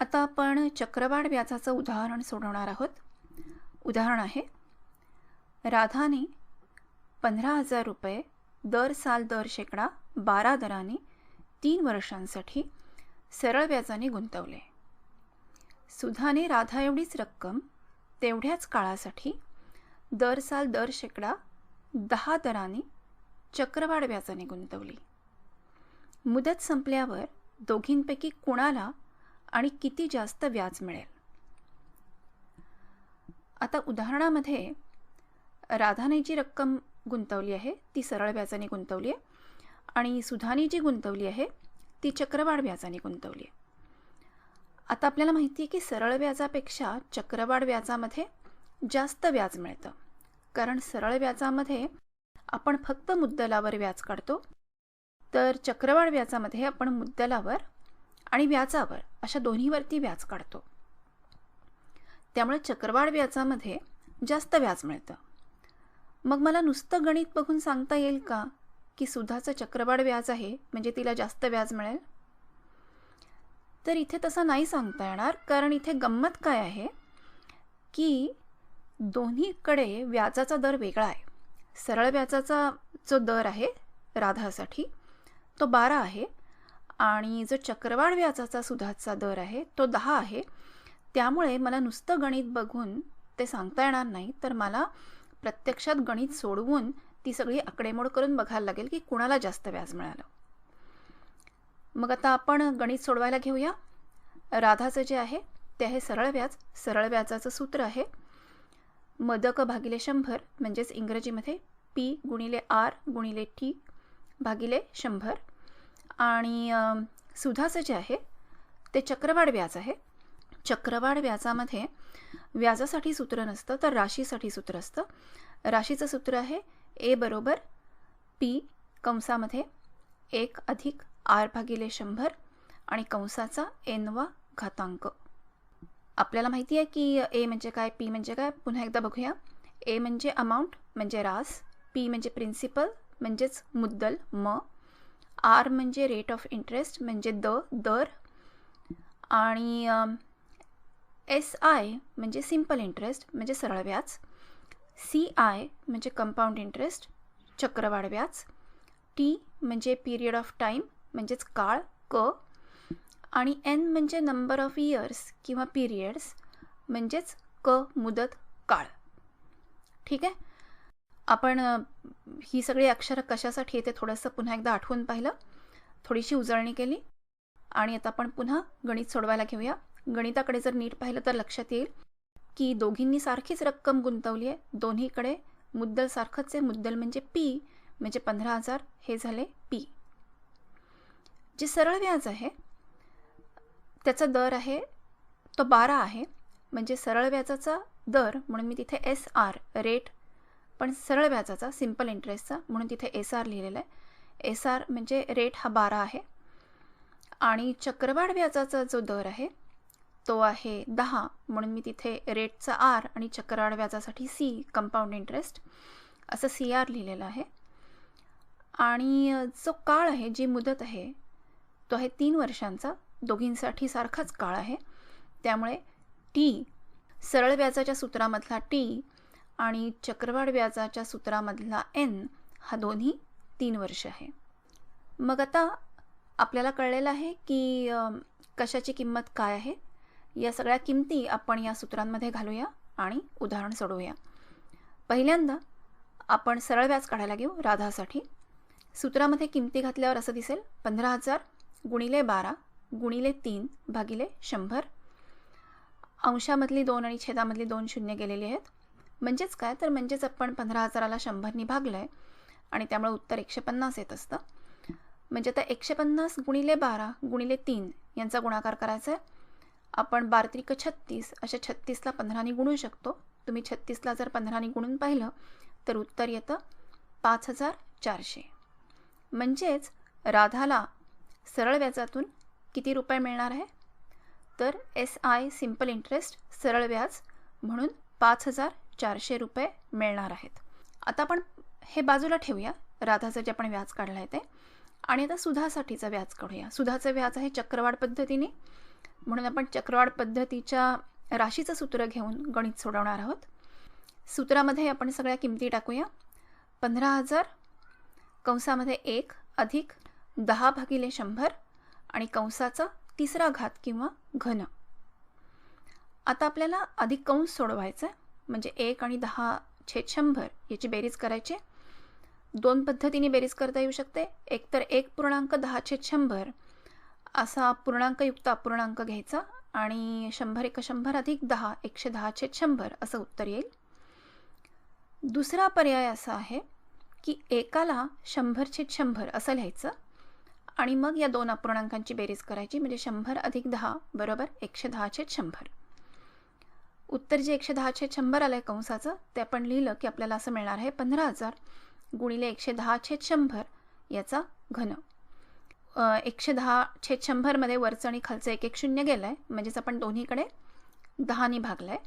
आता आपण चक्रवाढ व्याजाचं उदाहरण सोडवणार आहोत. उदाहरण आहे राधाने पंधरा हजार रुपये दर साल दर शेकडा बारा दराने तीन वर्षांसाठी सरळ व्याजाने गुंतवले. सुधाने राधा एवढीच रक्कम तेवढ्याच काळासाठी दर साल दर शेकडा दहा दराने चक्रवाढ व्याजाने गुंतवली. मुदत संपल्यावर दोघींपैकी कुणाला आणि किती जास्त व्याज मिळेल? आता उदाहरणामध्ये राधाने जी रक्कम गुंतवली आहे ती सरळ व्याजाने गुंतवली आहे आणि सुधाने जी गुंतवली आहे ती चक्रवाढ व्याजाने गुंतवली आहे. आता आपल्याला माहिती आहे की सरळ व्याजापेक्षा चक्रवाढ व्याजामध्ये जास्त व्याज मिळतं. कारण सरळ व्याजामध्ये आपण फक्त मुद्दलावर व्याज काढतो तर चक्रवाढ व्याजामध्ये आपण मुद्दलावर आणि व्याजावर अशा दोन्हीवरती व्याज काढतो. त्यामुळे चक्रवाढ व्याजामध्ये जास्त व्याज मिळतं. मग मला नुसतं गणित बघून सांगता येईल का की सुधाचं चक्रवाढ व्याज आहे म्हणजे तिला जास्त व्याज मिळेल? तर इथे तसं नाही सांगता येणार कारण इथे गंमत काय आहे की दोन्हीकडे व्याजाचा दर वेगळा आहे. सरळ व्याजाचा जो दर आहे राधासाठी तो बारा आहे. आणि जो चक्रवाढ व्याजाचा सुधाचा दर आहे तो दहा आहे. त्यामुळे मला नुसतं गणित बघून ते सांगता येणार नाही तर मला प्रत्यक्षात गणित सोडवून ती सगळी आकडेमोड करून बघायला लागेल की कुणाला जास्त व्याज मिळालं. मग आता आपण गणित सोडवायला घेऊया. राधाचं जे आहे ते आहे सरळ व्याज. सरळ व्याजाचं सूत्र आहे मदक भागिले शंभर म्हणजेच इंग्रजीमध्ये पी गुणिले आर गुणिले टी भागिले शंभर. आणि सुधाचं जे आहे ते चक्रवाढ व्याज आहे. चक्रवाढ व्याजामध्ये व्याजासाठी सूत्र नसतं तर राशीसाठी सूत्र असतं. राशीचं सूत्र आहे ए बरोबर पी कंसामध्ये एक अधिक आर भागिले शंभर आणि कंसाचा एनवा घातांक. आपल्याला माहिती आहे की ए म्हणजे काय पी म्हणजे काय? पुन्हा एकदा बघूया. ए म्हणजे अमाऊंट म्हणजे रास पी म्हणजे प्रिन्सिपल म्हणजेच मुद्दल म. आर म्हणजे रेट ऑफ इंटरेस्ट म्हणजे द दर. आणि एस आय म्हणजे सिंपल इंटरेस्ट म्हणजे सरळ व्याज. सी आय म्हणजे कंपाऊंड इंटरेस्ट चक्रवाढ व्याज. टी म्हणजे पिरियड ऑफ टाईम म्हणजेच काळ क. आणि एन म्हणजे नंबर ऑफ इयर्स किंवा पिरियड्स म्हणजेच क मुदत काळ. ठीक आहे? आपण ही सगळी अक्षरं कशासाठी येते थोडंसं पुन्हा एकदा आठवून पाहिलं. थोडीशी उजळणी केली. आणि आता आपण पुन्हा गणित सोडवायला घेऊया. गणिताकडे जर नीट पाहिलं तर लक्षात येईल की दोघींनी सारखीच रक्कम गुंतवली आहे. दोन्हीकडे मुद्दल सारखंच आहे. मुद्दल म्हणजे पी म्हणजे पंधरा हजार. हे झाले पी जे सरळ व्याज आहे त्याचा दर आहे तो बारा आहे. म्हणजे सरळ व्याजाचा दर म्हणून मी तिथे एस आर रेट पण सरळ व्याजाचा सिंपल इंटरेस्टचा म्हणून तिथे एस आर लिहिलेला आहे. एस आर म्हणजे रेट हा बारा आहे. आणि चक्रवाढ व्याजाचा जो दर आहे तो आहे दहा. म्हणून मी तिथे रेटचा आर आणि चक्रवाढ व्याजासाठी सी कंपाऊंड इंटरेस्ट असं सी आर लिहिलेलं आहे. आणि जो काळ आहे जी मुदत आहे तो आहे तीन वर्षांचा. दोघींसाठी सारखाच काळ आहे. त्यामुळे टी सरळ व्याजाच्या सूत्रामधला टी आणि चक्रवाढ व्याजाच्या सूत्रामधला एन हा दोन्ही तीन वर्ष आहे. मग आता आपल्याला कळलेलं आहे की कशाची किंमत काय आहे? या सगळ्या किमती आपण या सूत्रांमध्ये घालूया आणि उदाहरण सोडवूया. पहिल्यांदा आपण सरळ व्याज काढायला घेऊ राधासाठी. सूत्रामध्ये किमती घातल्यावर असं दिसेल पंधरा हजार गुणिले बारा गुणिले तीन भागिले शंभर. अंशामधली दोन आणि छेदामधली दोन शून्य गेलेली आहेत. म्हणजेच काय? तर म्हणजेच आपण पंधरा हजाराला शंभरनी भागलं आहे आणि त्यामुळे उत्तर एकशे पन्नास येत असतं. म्हणजे आता एकशे पन्नास गुणिले बारा गुणिले तीन यांचा गुणाकार करायचा आहे आपण बारत्रिक छत्तीस अशा छत्तीसला पंधराने गुणू शकतो. तुम्ही छत्तीसला जर पंधराने गुणून पाहिलं तर उत्तर येतं पाच हजार चारशे. म्हणजेच राधाला सरळ व्याजातून किती रुपये मिळणार आहे? तर एस आय सिंपल इंटरेस्ट सरळ व्याज म्हणून पाच हजार चारशे रुपये मिळणार आहेत. आता आपण हे बाजूला ठेवूया. राधाचं जे आपण व्याज काढलं आहे ते. आणि आता सुधासाठीचं व्याज काढूया. सुधाचं व्याज आहे चक्रवाढ पद्धतीने. म्हणून आपण चक्रवाढ पद्धतीच्या राशीचं सूत्र घेऊन गणित सोडवणार आहोत. सूत्रामध्ये आपण सगळ्या किमती टाकूया. पंधरा हजार कंसामध्ये एक अधिक दहा भागिले शंभर आणि कंसाचा तिसरा घात किंवा घन. आता आपल्याला अधिक कंस सोडवायचं आहे म्हणजे एक आणि दहा छेद शंभर याची बेरीज करायची. दोन पद्धतीने बेरीज करता येऊ शकते. एकतर एक पूर्णांक दहा छेद शंभर. असा पूर्णांकयुक्त अपूर्णांक घ्यायचा आणि शंभर एक शंभर अधिक दहा एकशे दहा छेद शंभर असं उत्तर येईल. दुसरा पर्याय असा आहे की एकाला शंभर छेद शंभर असं लिहायचं आणि मग या दोन अपूर्णांकांची बेरीज करायची. म्हणजे शंभर अधिक दहा बरोबर एकशे दहा छेद शंभर. उत्तर जे एकशे दहा शंभर आलं आहे कंसाचं ते आपण लिहिलं की आपल्याला असं मिळणार आहे पंधरा हजार गुणिले एकशे दहा छेद शंभर याचा घन. एकशे दहा छेद शंभरमध्ये वरचं आणि खालचं एक एक शून्य गेलं आहे म्हणजेच आपण दोन्हीकडे दहाने भागलं आहे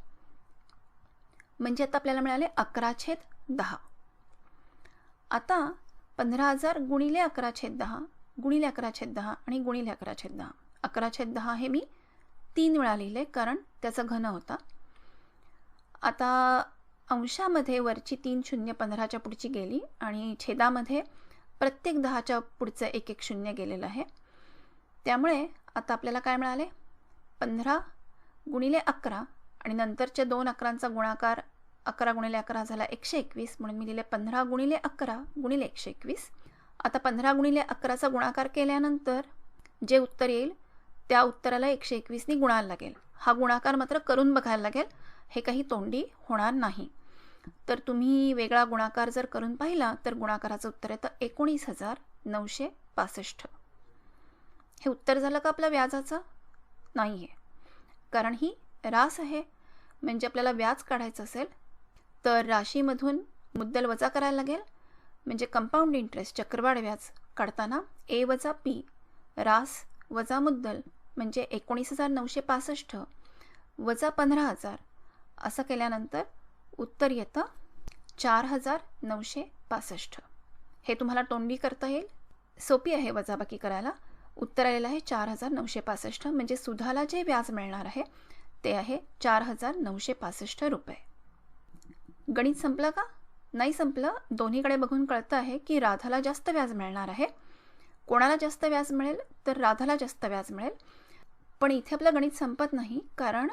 म्हणजे आता आपल्याला मिळाले अकरा छेद दहा. आता पंधरा हजार गुणिले अकरा छेद दहा गुणिले अकरा छेद दहा आणि गुणिले अकरा छेद दहा. अकरा छेद दहा हे मी तीन वेळा लिहिले कारण त्याचा घन होता. आता अंशामध्ये वरची तीन शून्य पंधराच्या पुढची गेली आणि छेदामध्ये प्रत्येक दहाच्या पुढचं एक एक शून्य गेलेलं आहे. त्यामुळे आता आपल्याला काय मिळाले? पंधरा गुणिले अकरा आणि नंतरच्या दोन अकरांचा गुणाकार अकरा गुणिले अकरा झाला एकशे एकवीस म्हणून मी लिहिले पंधरा गुणिले अकरा गुणिले एकशे एकवीस. आता पंधरा गुणिले अकराचा गुणाकार केल्यानंतर जे उत्तर येईल त्या उत्तराला एकशे एकवीसनी गुणायला लागेल. हा गुणाकार मात्र करून बघायला लागेल. हे काही तोंडी होणार नाही. तर तुम्ही वेगळा गुणाकार जर करून पाहिला तर गुणाकाराचं उत्तर येतं एकोणीस हजार नऊशे पासष्ट. हे उत्तर झालं का आपल्या व्याजाचं? नाही आहे कारण ही रास आहे. म्हणजे आपल्याला व्याज काढायचं असेल तर राशीमधून मुद्दल वजा करायला लागेल. म्हणजे कंपाऊंड इंटरेस्ट चक्रवाढ व्याज काढताना ए वजा पी रास वजा मुद्दल म्हणजे एकोणीस हजार नऊशे पासष्ट वजा पंधरा हजार असं केल्यानंतर उत्तर येतं चार हजार नऊशे पासष्ट हे तुम्हाला तोंडी करता येईल. सोपी आहे वजाबाकी करायला. उत्तर आलेलं आहे चार हजार नऊशे पासष्ट म्हणजे सुधाला जे व्याज मिळणार आहे ते आहे चार हजार नऊशे पासष्ट रुपये. गणित संपलं का? नाही संपलं. दोन्हीकडे बघून कळतं आहे की राधाला जास्त व्याज मिळणार आहे. कोणाला जास्त व्याज मिळेल? तर राधाला जास्त व्याज मिळेल. पण इथे आपलं गणित संपत नाही कारण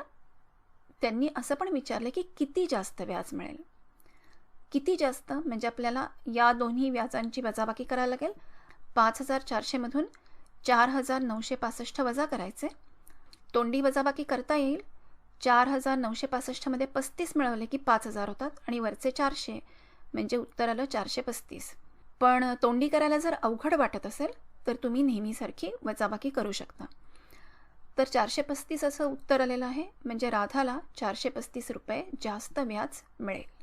त्यांनी असं पण विचारलं की किती जास्त व्याज मिळेल? किती जास्त? म्हणजे आपल्याला या दोन्ही व्याजांची वजाबाकी करायला लागेल? पाच हजार चारशेमधून चार हजार नऊशे पासष्ट वजा करायचे. तोंडी वजाबाकी करता येईल. चार हजार नऊशे पासष्टमध्ये पस्तीस मिळवले की पाच हजार होतात आणि वरचे चारशे म्हणजे उत्तर आलं चारशे पस्तीस. पण तोंडी करायला जर अवघड वाटत असेल तर तुम्ही नेहमीसारखी वजाबाकी करू शकता. तर चारशे पस्तीस असं उत्तर आलेलं आहे. म्हणजे राधाला चारशे पस्तीस रुपये जास्त व्याज मिळेल.